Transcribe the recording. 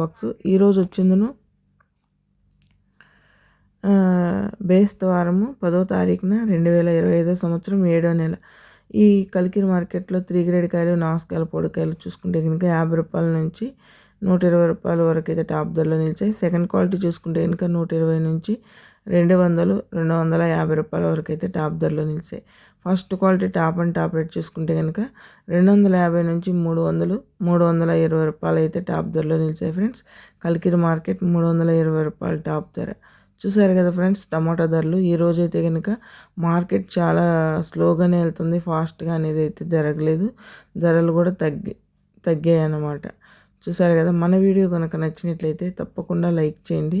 Box. ఈరోజు వచ్చిందను బేస్తవారము పదో తారీఖున రెండు వేల ఇరవై ఐదో సంవత్సరం ఏడో నెల. ఈ కలికిరి మార్కెట్లో త్రీ గ్రేడ్ కాయలు నాసుకాయలు పొడికాయలు చూసుకుంటే కనుక యాభై రూపాయల నుంచి నూట ఇరవై రూపాయల వరకు అయితే టాప్ ధరలో నిలిచాయి. సెకండ్ క్వాలిటీ చూసుకుంటే కనుక నూట ఇరవై నుంచి రెండు వందలు రెండు వందల యాభై రూపాయల వరకు అయితే టాప్ ధరలో నిలిచాయి. First quality top and top rate చూసుకుంటే కనుక రెండు వందల యాభై నుంచి మూడు వందలు మూడు వందల ఇరవై రూపాయలు అయితే టాప్ ధరలో నిలిచాయి ఫ్రెండ్స్. కలికిరి మార్కెట్ మూడు వందల ఇరవై రూపాయలు టాప్ ధర. చూసారు కదా ఫ్రెండ్స్ టమాటా ధరలు. ఈ రోజు అయితే కనుక మార్కెట్ చాలా స్లోగానే వెళ్తుంది ఫాస్ట్గా అనేది అయితే జరగలేదు. ధరలు కూడా తగ్గి తగ్గాయి అన్నమాట చూసారు కదా మన వీడియో కనుక నచ్చినట్లయితే తప్పకుండా లైక్ చేయండి.